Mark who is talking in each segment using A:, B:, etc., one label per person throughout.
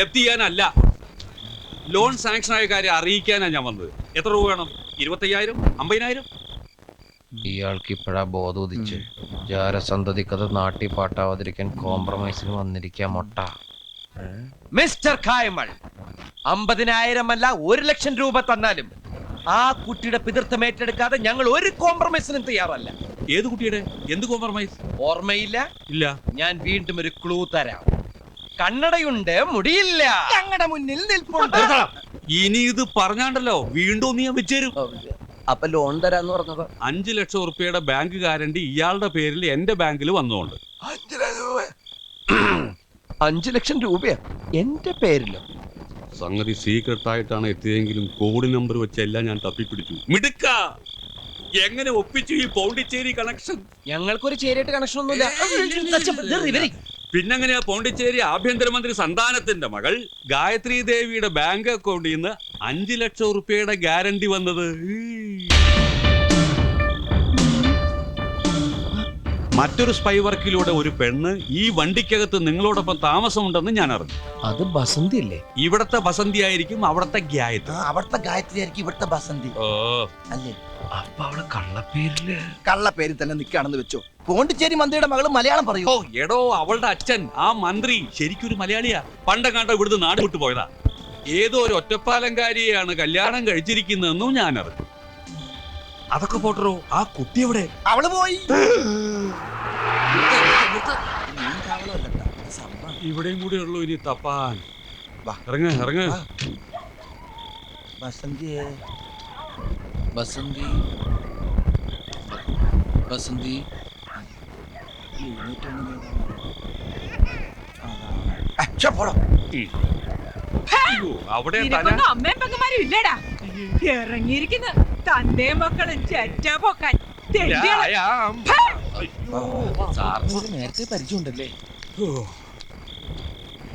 A: ജപ്തി ചെയ്യാനല്ല. Loan sanction ആയ കാര്യം അറിയിക്കാനാണ് ഞാൻ വന്നത്. എത്ര രൂപ വേണം? ഇരുപത്തയ്യായിരം? അമ്പതിനായിരം?
B: ഇയാൾക്ക് ഇപ്പോഴാ ബോധം ഉദിച്ച്. ജാരസന്തതിക്കത് നാട്ടി പാട്ടാവാതിരിക്കാൻ കോംപ്രമൈസിന് വന്നിരിക്കാം മൊട്ട. മിസ്റ്റർ കായമൾ അമ്പതിനായിരം അല്ല ഒരു ലക്ഷം രൂപ തന്നാലും ആ കുട്ടിയുടെ പിതൃത്വം ഏറ്റെടുക്കാതെ ഞങ്ങൾ ഒരു കോംപ്രമൈസിനും തയ്യാറല്ല.
A: ഏത് കുട്ടിയുടെ? എന്ത് കോംപ്രമൈസ്
B: ഓർമ്മയില്ല?
A: ഇല്ല.
B: ഞാൻ വീണ്ടും ഒരു ക്ലൂ തരാം. കണ്ണടയുണ്ട് മുടിയില്ല.
C: ഞങ്ങളുടെ മുന്നിൽ നിൽപ്പുണ്ട്.
A: ഇനി ഇത് പറഞ്ഞാണ്ടല്ലോ വീണ്ടും നീ ഞാൻ വെച്ചേരും
C: അപ്പൊ ലോൺ തരാന്ന് പറഞ്ഞത്?
A: അഞ്ചു ലക്ഷം ഉറുപ്പിയുടെ ബാങ്ക് ഗ്യാരണ്ടി ഇയാളുടെ പേരിൽ എന്റെ ബാങ്കിൽ വന്നുകൊണ്ട്
B: അഞ്ചു ലക്ഷം രൂപയാ? എന്റെ പേരിലോ?
A: സംഗതി സീക്രട്ട് ആയിട്ടാണ് എത്തിയതെങ്കിലും കോഡ് നമ്പർ വെച്ചെല്ലാം ഞാൻ തപ്പിപ്പിടിച്ചു. മിടുക്ക! എങ്ങനെ ഒപ്പിച്ചു ഈ പോണ്ടിച്ചേരി കണക്ഷൻ
B: ഞങ്ങൾക്കൊരു ചേരിയായിട്ട് കണക്ഷൻ ഒന്നുമില്ല.
A: പിന്നെങ്ങനെയാ പോണ്ടിച്ചേരി ആഭ്യന്തരമന്ത്രി സന്താനത്തിന്റെ മകൾ ഗായത്രി ദേവിയുടെ ബാങ്ക് അക്കൗണ്ടിൽ നിന്ന് അഞ്ചു ലക്ഷം റുപ്യയുടെ ഗ്യാരണ്ടി വന്നത്? മറ്റൊരു സ്പൈ വർക്കിലൂടെ ഒരു പെണ്ണ് ഈ വണ്ടിക്കകത്ത് നിങ്ങളോടൊപ്പം താമസമുണ്ടെന്ന് ഞാൻ അറിഞ്ഞു.
B: അത് ബസന്തി അല്ലേ?
A: ഇവിടത്തെ ബസന്തി ആയിരിക്കും അവിടത്തെ ഗായത്രി.
C: അവിടത്തെ ഗായത്രി ആയിരിക്കും ഇവിടത്തെ ബസന്തി.
A: ഓ.
C: അല്ലേ?
B: അപ്പൊ അവൾ കള്ളപ്പേരിൽ?
C: കള്ള പേരിൽ തന്നെ നിൽക്കുകയാണെന്ന് വെച്ചോ. പോണ്ടിച്ചേരി മന്ത്രിയുടെ മകൾ മലയാളം പറയൂ.
A: ഓ എടോ അവളുടെ അച്ഛൻ ആ മന്ത്രി ശരിക്കൊരു മലയാളിയാ. പണ്ടങ്ങാണ്ട ഇവിടുന്ന് നാട് വിട്ടു പോയതാ. ഏതോ ഒരു ഒറ്റപ്പാലങ്കാരിയാണ് കല്യാണം കഴിച്ചിരിക്കുന്നതെന്നും ഞാൻ അറിഞ്ഞു അതൊക്കെ പോട്ടറോ ആ കുട്ടി എവിടെ?
C: അവൾ പോയി.
A: ഇവിടെയും കൂടെ ഉള്ളൂ ഇനി തപ്പാൻ.
C: വാ.
A: ഇറങ്ങ ഇറങ്ങ.
D: ബസന്തി ബസന്തി
E: അമ്മയും പെങ്ങന്മാരും ഇല്ലടാ. ഇറങ്ങിയിരിക്കുന്നു. തന്തയും മക്കളും ചെറ്റ പൊക്കാൻ
D: നേരത്തെ പരിചയമുണ്ടല്ലേ.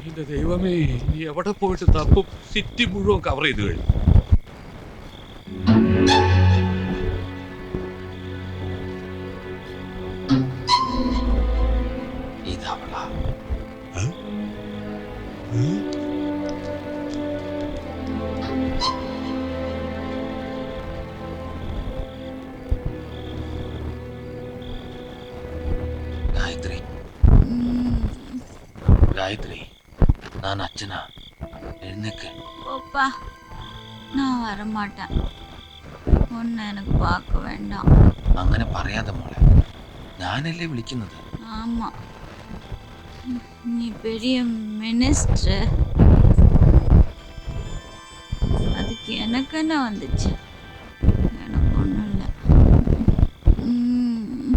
A: എന്റെ ദൈവമേ നീ എവിടെ പോയിട്ട് തപ്പും സിറ്റി മുഴുവൻ കവർ ചെയ്ത് കഴിഞ്ഞു.
D: காயத்ரி காயத்ரி நான் அச்சனா எழுந்துக்கு
F: போப்பா நான் வரமாட்டேன் ஒன்று எனக்கு பார்க்க வேண்டாம்
D: അങ്ങനെ പറയാതെ മോളെ ഞാനല്ലേ വിളിക്കുന്നത്
F: ஆமாம் நீ பெரிய மினிஸ்டர் அதுக்கு எனக்கு என்ன வந்துச்சு எனக்கு ஒன்றும் இல்லை ம்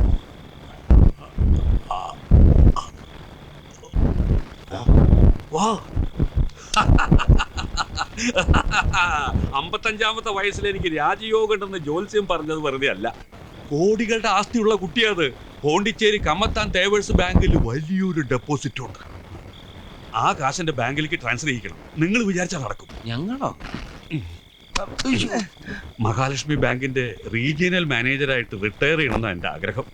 A: വാ അമ്പത്തഞ്ചാമത്തെ വയസ്സിൽ എനിക്ക് രാജയോഗം ഉണ്ടെന്ന് ജോത്സ്യം പറഞ്ഞത് വെറുതെ അല്ല കോടികളുടെ ആസ്തിയുള്ള കുട്ടിയത് പോണ്ടിച്ചേരി കമ്മത്താൻ തേവേഴ്സ് ബാങ്കിൽ വലിയൊരു ഡെപ്പോസിറ്റ് ഉണ്ട്. ആ കാശിന്റെ ബാങ്കിലേക്ക് ട്രാൻസ്ഫർ ചെയ്യിക്കണം. നിങ്ങൾ വിചാരിച്ചാൽ നടക്കും.
D: ഞങ്ങളോ?
A: മഹാലക്ഷ്മി ബാങ്കിന്റെ റീജിയണൽ മാനേജറായിട്ട് റിട്ടയർ ചെയ്യണമെന്നാണ് എന്റെ ആഗ്രഹം.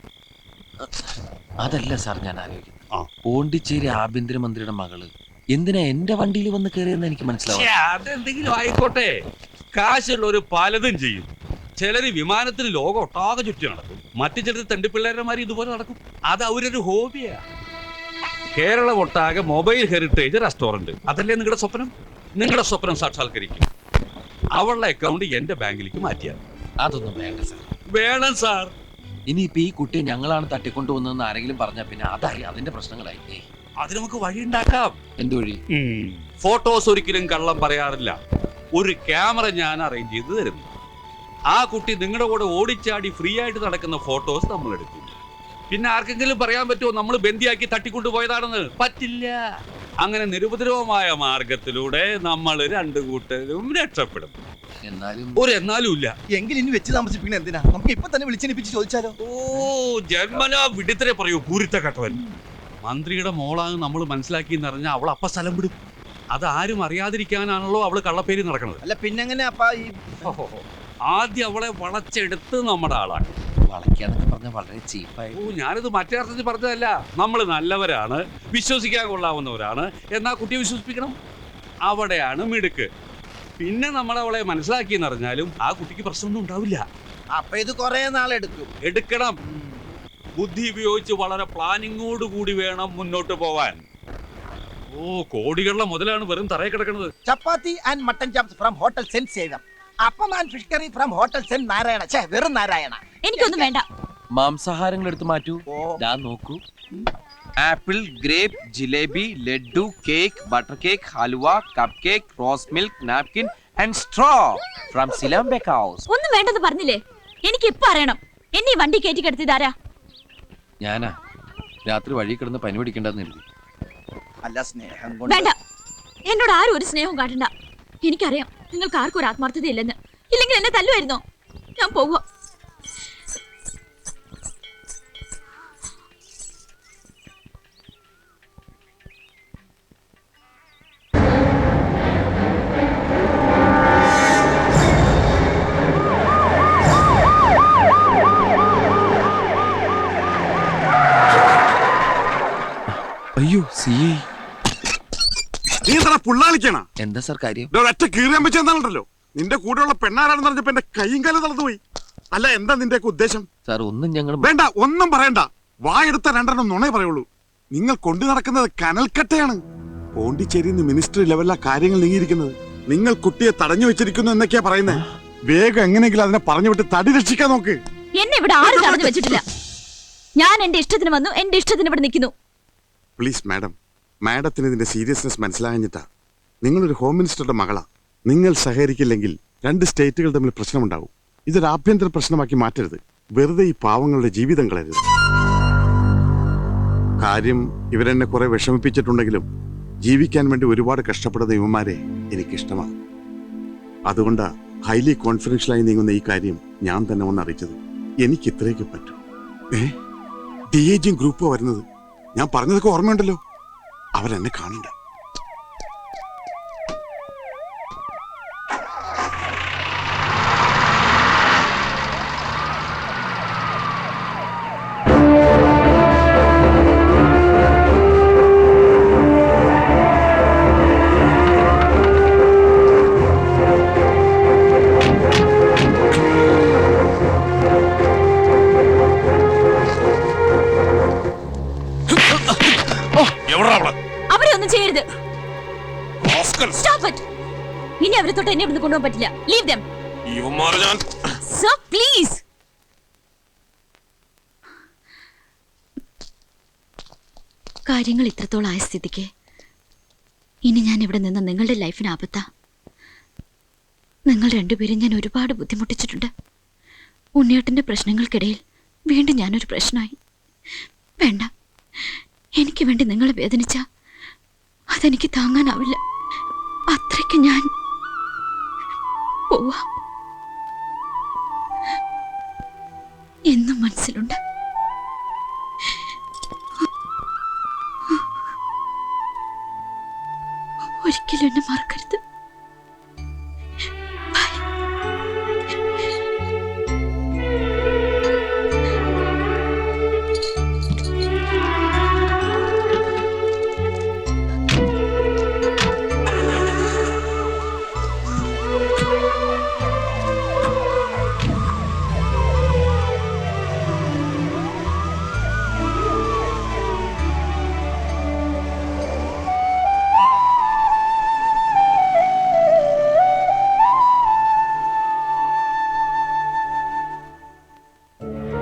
D: അതല്ല സാർ ഞാൻ ആലോചിക്കുന്നത്.
A: ആ.
D: പോണ്ടിച്ചേരി ആഭ്യന്തരമന്ത്രിയുടെ മകൾ എന്തിനാ എന്റെ വണ്ടിയിൽ വന്ന് കയറിയെന്ന് എനിക്ക് മനസ്സിലാവും
A: അതെന്തെങ്കിലും ആയിക്കോട്ടെ. ഒരു പലതും ചെയ്യും. ചിലര് വിമാനത്തിൽ ലോകം ഒട്ടാകെ ചുറ്റി നടക്കും. മറ്റു ചിലർ തണ്ടിപ്പിള്ളേരന്മാർ ഇതുപോലെ നടക്കും. അത് അവരൊരു ഹോബിയാ. കേരളം ഒട്ടാകെ മൊബൈൽ ഹെറിറ്റേജ് റെസ്റ്റോറന്റ്. അതല്ലേ നിങ്ങളുടെ സ്വപ്നം? നിങ്ങളുടെ സ്വപ്നം സാക്ഷാത്കരിക്കും അവളുടെ അക്കൗണ്ട് എന്റെ ബാങ്കിലേക്ക് മാറ്റിയാൽ
D: അതൊന്നും വേണ്ട സാർ.
A: വേണം സാർ.
D: ഇനിയിപ്പോ ഈ കുട്ടി ഞങ്ങളാണ് തട്ടിക്കൊണ്ടുവന്നതെന്ന് ആരെങ്കിലും പറഞ്ഞാൽ പിന്നെ അതായി അതിന്റെ പ്രശ്നങ്ങളായി.
A: അത് നമുക്ക് വഴിയുണ്ടാക്കാം
D: എന്ത് വഴി?
A: ഫോട്ടോസ് ഒരിക്കലും കള്ളം പറയാറില്ല. ഒരു ക്യാമറ ഞാൻ അറേഞ്ച് ചെയ്ത് തരുന്നു. ആ കുട്ടി നിങ്ങളുടെ കൂടെ ഓടിച്ചാടി ഫ്രീ ആയിട്ട് നടക്കുന്ന ഫോട്ടോസ് നമ്മൾ എടുക്കും പിന്നെ ആർക്കെങ്കിലും പറയാൻ പറ്റുമോ? നമ്മൾ ബന്ദിയാക്കി തട്ടിക്കൊണ്ടുപോയതാണെന്ന് പറ്റില്ല. അങ്ങനെ നിരുപദ്രവമായ മാർഗത്തിലൂടെ നമ്മൾ രണ്ടു കൂട്ടരും രക്ഷപ്പെടും.
D: എന്നാലും
A: ഒരു എന്നാലും ഇല്ല.
C: എങ്കിൽ ഇനി വെച്ച് താമസിപ്പിക്കണ എന്തിനാ? നമുക്ക് ഇപ്പൊ തന്നെ വിളിച്ചെണിപ്പിച്ച് ചോദിച്ചാലോ?
A: ഓ ജന്മനാ വിടുത്തരെ പറയൂ പൂരിത്ത കട്ടവൻ മന്ത്രിയുടെ മോളാണ് നമ്മൾ മനസ്സിലാക്കി എന്നറിഞ്ഞാൽ അവൾ അപ്പ സ്ഥലം വിടും. അത് ആരും അറിയാതിരിക്കാനാണല്ലോ അവൾ കള്ളപ്പേരി നടക്കുന്നത്
C: അല്ല പിന്നെങ്ങനെ അപ്പ ഈ.
A: ആദ്യം അവളെ വളച്ചെടുത്ത് നമ്മുടെ ആളാണ്.
D: വളയ്ക്കാന്നൊക്കെ പറഞ്ഞാൽ വളരെ ചീപ്പായി
A: ഓ ഞാനിത് മറ്റേ അർത്ഥത്തിൽ പറഞ്ഞതല്ല. നമ്മൾ നല്ലവരാണ് വിശ്വസിക്കാൻ കൊള്ളാവുന്നവരാണ്. എന്നാ കുട്ടിയെ വിശ്വസിപ്പിക്കണം? അവിടെയാണ് മിടുക്ക്. പിന്നെ നമ്മൾ അവളെ മനസ്സിലാക്കിയെന്ന് അറിഞ്ഞാലും ആ കുട്ടിക്ക് പ്രശ്നമൊന്നും ഉണ്ടാവില്ല.
C: അപ്പൊ ഇത് കൊറേ നാളെടുക്കും
A: എടുക്കണം. ബുദ്ധി ഉപയോഗിച്ച് വളരെ പ്ലാനിങ്ങോട് കൂടി വേണം മുന്നോട്ട് പോവാൻ. ഓ കോടികളുടെ മുതലാണ് വെറും തറയിൽ കിടക്കുന്നത്.
C: Chapati and mutton chops from hotel sense സേവം appam and fish curry from hotel saint Narayana ചേ വെറും നാരായണ
F: എനിക്കൊന്നും വേണ്ട.
D: മാംസാഹാരങ്ങൾ എടുത്തു മാറ്റൂ.
C: ഓ.
D: ദാ നോക്കൂ.
B: Apple grape jalebi laddu cake butter cake halwa cup cake rose milk napkin and straw from സിലാം bake house
F: ഒന്നും വേണ്ടെന്ന് പറഞ്ഞില്ലേ? എനിക്ക് ഇപ്പൊ അറിയണം. എന്നെ ഈ വണ്ടി കയറ്റി കിടത്തിയതാരാ
D: ഞാനാ. രാത്രി വഴി കിടന്ന് പനി പിടിക്കണ്ടെന്ന്
C: അല്ല സ്നേഹം കൊണ്ട്.
F: വേണ്ട. എന്നോട് ആരും ഒരു സ്നേഹവും കാട്ടണ്ട. എനിക്കറിയാം. നിങ്ങൾക്ക് ആർക്കും ഒരു ആത്മാർത്ഥത ഇല്ലെന്ന് ഇല്ലെങ്കിൽ എന്നെ തല്ലുമായിരുന്നോ? ഞാൻ പോവുക.
D: അയ്യോ സി
G: നീ എന്താ പുള്ളാളിക്കണ?
D: എന്താ സാർ കാര്യം?
G: ഒറ്റ കീറിയാൻ വെച്ചെന്നാണല്ലോ നിന്റെ കൂടെയുള്ള പെണ്ണാരാണെന്ന് പറഞ്ഞപ്പോ എന്റെ കൈയും കാലം തളർന്നുപോയി. അല്ല എന്താ നിന്റെ ഉദ്ദേശം?
D: സാർ ഒന്നും ഞങ്ങൾ
G: വേണ്ട ഒന്നും പറയണ്ട. വായെടുത്ത രണ്ടെണ്ണം നുണേ പറയുള്ളൂ. നിങ്ങൾ കൊണ്ടു നടക്കുന്നത് കനൽക്കട്ടയാണ്. പോണ്ടിച്ചേരി മിനിസ്റ്റർ ലെവലിലാ കാര്യങ്ങൾ നീങ്ങിയിരിക്കുന്നത്. നിങ്ങൾ കുട്ടിയെ തടഞ്ഞു വെച്ചിരിക്കുന്നു എന്നൊക്കെയാ പറയുന്നത് വേഗം എങ്ങനെയെങ്കിലും അതിനെ പറഞ്ഞു വിട്ട് തടി രക്ഷിക്കാൻ നോക്ക്.
F: എന്നെ ഇവിടെ ആരും തടഞ്ഞു വെച്ചിട്ടില്ല. ഞാൻ എന്റെ ഇഷ്ടത്തിന് വന്നു എന്റെ ഇഷ്ടത്തിന് ഇവിടെ നിൽക്കുന്നു.
G: Please madam. മാഡത്തിന് ഇതിന്റെ സീരിയസ്നെസ് മനസ്സിലാകഞ്ഞിട്ടാ നിങ്ങളൊരു ഹോം മിനിസ്റ്ററുടെ മകളാ. നിങ്ങൾ സഹകരിക്കില്ലെങ്കിൽ രണ്ട് സ്റ്റേറ്റുകൾ തമ്മിൽ പ്രശ്നമുണ്ടാവും. ഇതൊരു ആഭ്യന്തര പ്രശ്നമാക്കി മാറ്റരുത്. വെറുതെ ഈ പാവങ്ങളുടെ ജീവിതം കളരുത് കാര്യം ഇവരെന്നെ കുറെ വിഷമിപ്പിച്ചിട്ടുണ്ടെങ്കിലും ജീവിക്കാൻ വേണ്ടി ഒരുപാട് കഷ്ടപ്പെടുന്ന ഇവന്മാരെ എനിക്കിഷ്ടമാണ്. അതുകൊണ്ട് ഹൈലി കോൺഫിഡൻഷ്യലായി നീങ്ങുന്ന ഈ കാര്യം ഞാൻ തന്നെ ഒന്ന് അറിയിച്ചത്. എനിക്ക് ഇത്രയൊക്കെ പറ്റും. ഏ? ഡി ഗ്രൂപ്പോ വരുന്നത്. ഞാൻ പറഞ്ഞതൊക്കെ ഓർമ്മയുണ്ടല്ലോ. അവരെന്നെ കാണണ്ട.
F: അവരെ ഒന്നും ചെയ്യരുത്. സ്റ്റോപ്പ് ഇറ്റ് ഇനി അവരെ തൊട്ട് എന്നെ ഇവിടുന്ന് കൊണ്ടുപോകാൻ പറ്റില്ല. ലീവ് ദം സോ പ്ലീസ് കാര്യങ്ങൾ ഇത്രത്തോളം ആയ സ്ഥിതിക്ക് ഇനി ഞാൻ ഇവിടെ നിന്ന് നിങ്ങളുടെ ലൈഫിന് ആപത്താ. നിങ്ങൾ രണ്ടുപേരും ഞാൻ ഒരുപാട് ബുദ്ധിമുട്ടിച്ചിട്ടുണ്ട്. ഉണ്ണിയേട്ടന്റെ പ്രശ്നങ്ങൾക്കിടയിൽ വീണ്ടും ഞാനൊരു പ്രശ്നമായി. വേണ്ട. എനിക്ക് വേണ്ടി നിങ്ങൾ വേദനിച്ച അതെനിക്ക് താങ്ങാനാവില്ല.